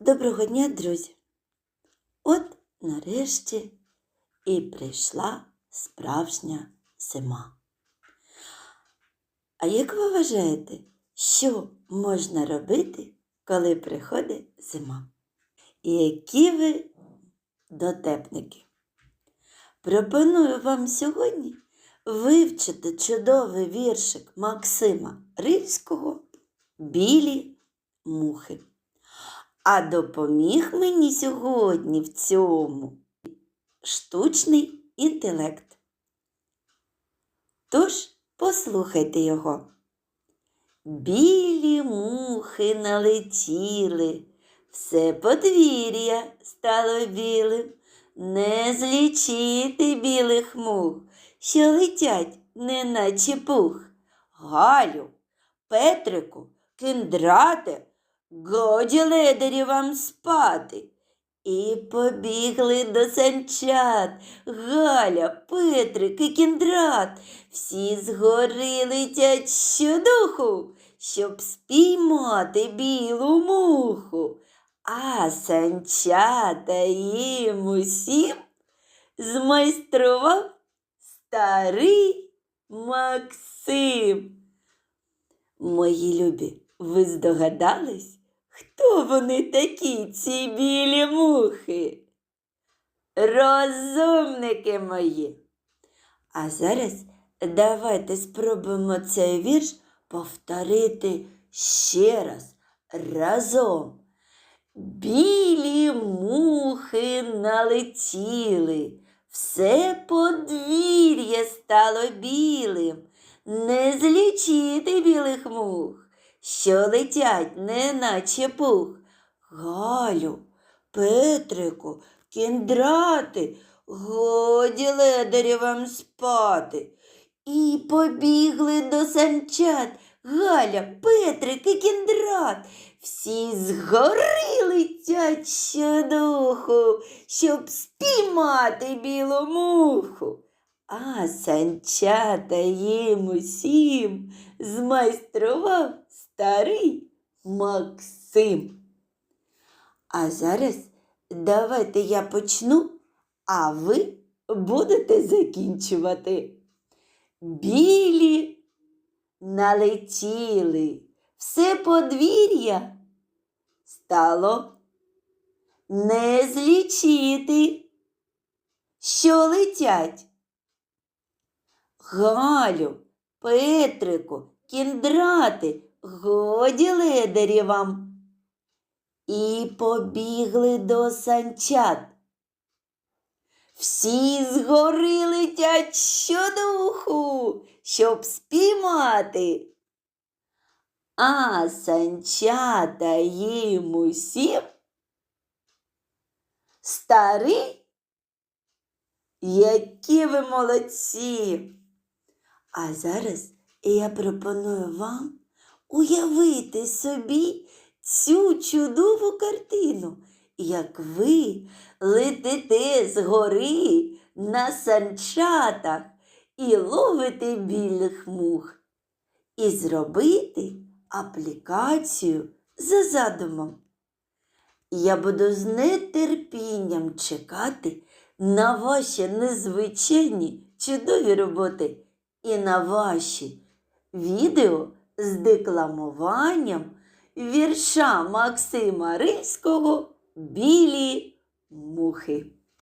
Доброго дня, друзі! От нарешті і прийшла справжня зима. А як ви вважаєте, що можна робити, коли приходить зима? І які ви дотепники? Пропоную вам сьогодні вивчити чудовий віршик Максима Рильського Білі мухи. А допоміг мені сьогодні в цьому штучний інтелект. Тож послухайте його. Білі мухи налетіли, все подвір'я стало білим, не злічити білих мух, що летять, неначе пух. Галю, Петрику, киндрате, годі ледарі вам спати. І побігли до санчат Галя, Петрик і кіндрат. Всі згори летять щодуху, щоб спіймати білу муху. А санчата їм усім змайстрував старий Максим. Мої любі, ви здогадались, хто вони такі, ці білі мухи? Розумники мої. А зараз давайте спробуємо цей вірш повторити ще раз разом. Білі мухи налетіли, все подвір'я стало білим, не злічити білих мух, що летять, неначе пух. Галю, Петрику, кіндрати, годі ледарі вам спати. І побігли до санчат Галя, Петрик і кіндрат. Всі згори летять щодуху, щоб спіймати білу муху. А санчата їм усім змайстрував старий Максим. А зараз давайте я почну, а ви будете закінчувати. Білі налетіли, все подвір'я стало не злічити, що летять. Галю, Петрику, кіндрати, годі ледарі вам. І побігли до санчат. Всі згори летять щодуху, щоб спіймати. А санчата їм усім старий, які ви молодці. А зараз я пропоную вам уявити собі цю чудову картину, як ви летите з гори на санчатах і ловите білих мух, і зробити аплікацію за задумом. Я буду з нетерпінням чекати на ваші незвичайні чудові роботи і на ваші відео з декламуванням вірша Максима Рильського Білі мухи.